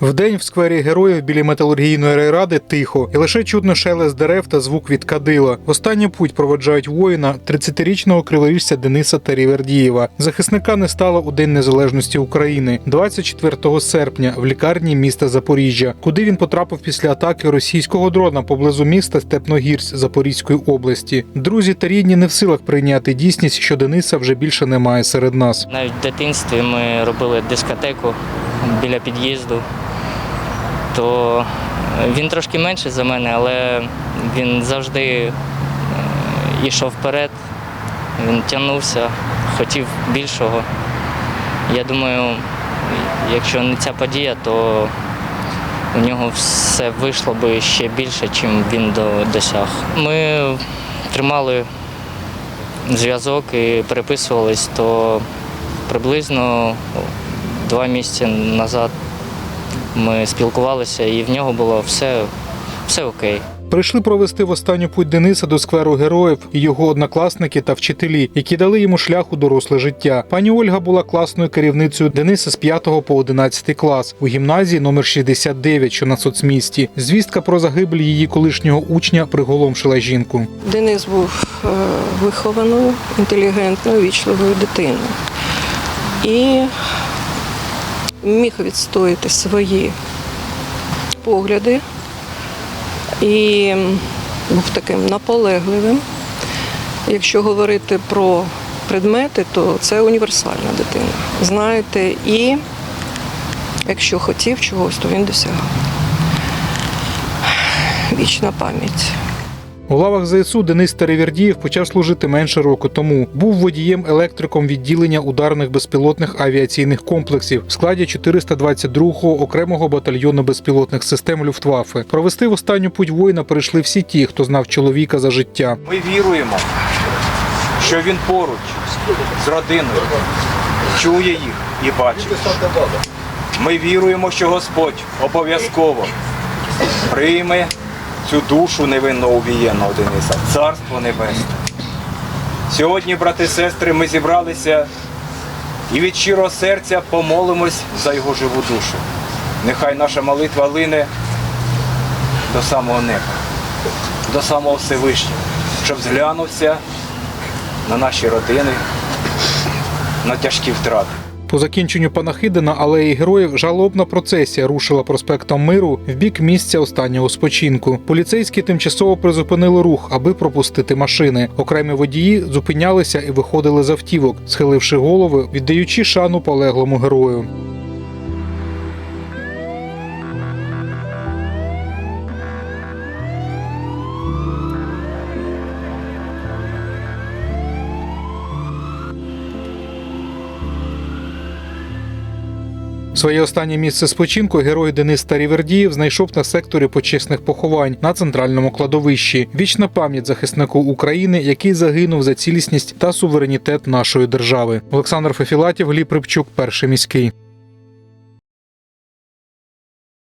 Вдень в сквері героїв біля металургійної райради тихо, і лише чутно шелест дерев та звук від кадила. Останній путь проводжають воїна 30-річного криворіжця Дениса Тарівердієва. Захисника не стало у День Незалежності України 24 серпня в лікарні міста Запоріжжя, куди він потрапив після атаки російського дрона поблизу міста Степногірськ Запорізької області. Друзі та рідні не в силах прийняти дійсність, що Дениса вже більше немає серед нас. Навіть в дитинстві ми робили дискотеку біля під'їзду, то він трошки менший за мене, але він завжди е, йшов вперед, він тягнувся, хотів більшого. Я думаю, якщо не ця подія, то у нього все вийшло би ще більше, чим він досяг. Ми тримали зв'язок і переписувались, то приблизно два місяці назад ми спілкувалися, і в нього було все, все окей. Прийшли провести в останню путь Дениса до скверу героїв і його однокласники та вчителі, які дали йому шлях у доросле життя. Пані Ольга була класною керівницею Дениса з 5 по 11 клас у гімназії номер 69, що на соцмісті. Звістка про загибель її колишнього учня приголомшила жінку. Денис був е, вихованою, інтелігентною, вічливою дитиною. І міг відстояти свої погляди і був таким наполегливим. Якщо говорити про предмети, то це універсальна дитина. Знаєте, і якщо хотів чогось, то він досягав. Вічна пам'ять. У лавах ЗСУ Денис Теревірдієв почав служити менше року тому. Був водієм-електриком відділення ударних безпілотних авіаційних комплексів в складі 422-го окремого батальйону безпілотних систем Люфтваффе. Провести в останню путь воїна прийшли всі ті, хто знав чоловіка за життя. Ми віруємо, що він поруч з родиною, чує їх і бачить. Ми віруємо, що Господь обов'язково прийме цю душу невинно увієнного Дениса, царство небесне. Сьогодні, брати і сестри, ми зібралися і від щирого серця помолимось за його живу душу. Нехай наша молитва лине до самого неба, до самого Всевишнього, щоб зглянувся на наші родини, на тяжкі втрати. По закінченню панахиди на алеї героїв жалобна процесія рушила проспектом Миру в бік місця останнього спочинку. Поліцейські тимчасово призупинили рух, аби пропустити машини. Окремі водії зупинялися і виходили з автівок, схиливши голови, віддаючи шану полеглому герою. Своє останнє місце спочинку герой Денис Тарівердієв знайшов на секторі почесних поховань на центральному кладовищі. Вічна пам'ять захиснику України, який загинув за цілісність та суверенітет нашої держави. Олександр Фефілатів, Гліб Рибчук, перший міський.